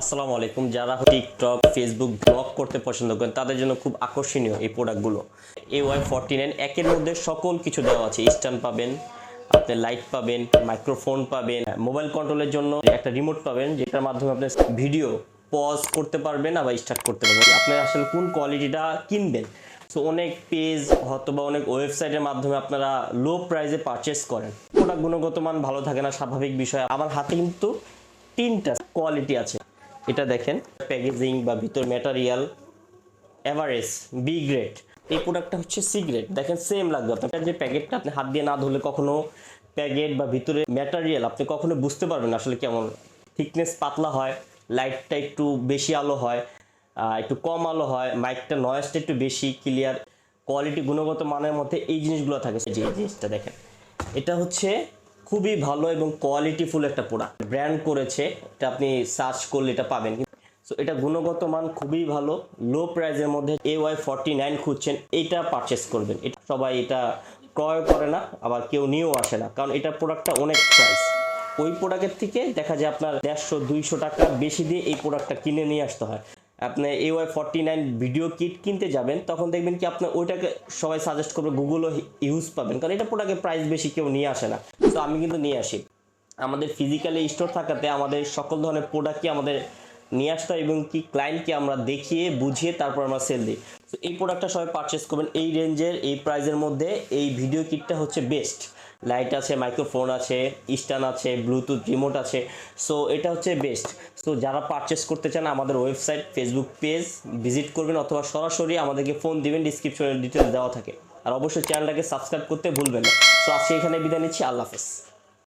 আসসালামু আলাইকুম। যারা টিকটক ফেসবুক ব্লগ করতে পছন্দ করেন, তাদের জন্য খুব আকর্ষণীয় এই প্রোডাক্টগুলো এ ওয়াই ফর্টি নাইন একের মধ্যে সকল কিছু দেওয়া আছে। স্ট্যান্ড পাবেন আপনি লাইট পাবেন মাইক্রোফোন পাবেন মোবাইল কন্ট্রোলের জন্য একটা রিমোট পাবেন, যেটার মাধ্যমে আপনি ভিডিও পজ করতে পারবেন আবার স্টার্ট করতে পারবেন। আপনি আসলে কোন কোয়ালিটিটা কিনবেন? সো অনেক পেজ অথবা অনেক ওয়েবসাইটের মাধ্যমে আপনারা লো প্রাইসে পারচেস করেন। প্রোডাক্ট গুণগত মান ভালো থাকে না, স্বাভাবিক বিষয়। আমার হাতে কিন্তু তিনটা কোয়ালিটি আছে। এটা দেখেন প্যাকেজিং বা ভিতর ম্যাটেরিয়াল এভারেজ বি গ্রেড এই প্রোডাক্টটা হচ্ছে সি গ্রেড দেখেন সেম লাগবে আপনার। যে প্যাকেটটা আপনি হাত দিয়ে না ধরলে কখনো প্যাকেট বা ভিতরে ম্যাটেরিয়াল আপনি কখনো বুঝতে পারবেন আসলে কেমন থিকনেস পাতলা হয় লাইটটা একটু বেশি আলো হয় একটু কম আলো হয় মাইকটা নয়েজটা একটু বেশি ক্লিয়ার কোয়ালিটি গুণগত মানের মধ্যে এই জিনিসগুলো থাকে। যে জিনিসটা দেখেন, এটা হচ্ছে খুবই ভালো এবং কোয়ালিটিফুল একটা প্রোডাক্ট ব্র্যান্ড করেছে, এটা আপনি সার্চ করলে এটা পাবেন। সো এটা গুণগত মান খুবই ভালো। লো প্রাইজের মধ্যে এ ওয়াই ফর্টি নাইন খুঁজছেন এইটা পারচেস করবেন। এটা সবাই এটা ক্রয় করে না, আবার কেউ নিয়েও আসে না। কারণ এটা প্রোডাক্টটা অনেক প্রাইস ওই প্রোডাক্টের থেকে দেখা যায় আপনার দেড়শো, দুইশো টাকা বেশি দিয়ে এই প্রোডাক্টটা কিনে নিয়ে আসতে হয়। আপনি A Y forty nine video kit কিনতে যাবেন, তখন দেখবেন কি আপনার ওইটাকে সবাই সাজেস্ট করবে গুগলও ইউজ পাবেন। কারণ এটা প্রোডাক্টের প্রাইস বেশি, কেউ নিয়ে আসে না। তো আমি কিন্তু নিয়ে আসি। আমাদের ফিজিক্যালি স্টোর থাকাতে আমাদের সকল ধরনের প্রোডাক্টই আমাদের নিয়ে আসতে এবং কি ক্লায়েন্টকে আমরা দেখিয়ে, বুঝিয়ে তারপর আমরা সেল দিই। তো এই প্রোডাক্টটা সবাই পারচেস করবেন। এই রেঞ্জের এই প্রাইজের মধ্যে এই ভিডিও কিটটা হচ্ছে বেস্ট লাইট আছে, মাইক্রোফোন আছে, স্ট্যান্ড আছে, ব্লুটুথ, রিমোট আছে। সো এটা হচ্ছে বেস্ট সো যারা পারচেস করতে চান আমাদের ওয়েবসাইট ফেসবুক পেজ ভিজিট করবেন অথবা সরাসরি আমাদেরকে ফোন দিবেন ডিসক্রিপশনে ডিটেলস দেওয়া থাকে। আর অবশ্যই চ্যানেলটাকে সাবস্ক্রাইব করতে ভুলবেন না। সো আজকে এখানে বিদায় নিচ্ছি, আল্লাহ হাফেজ।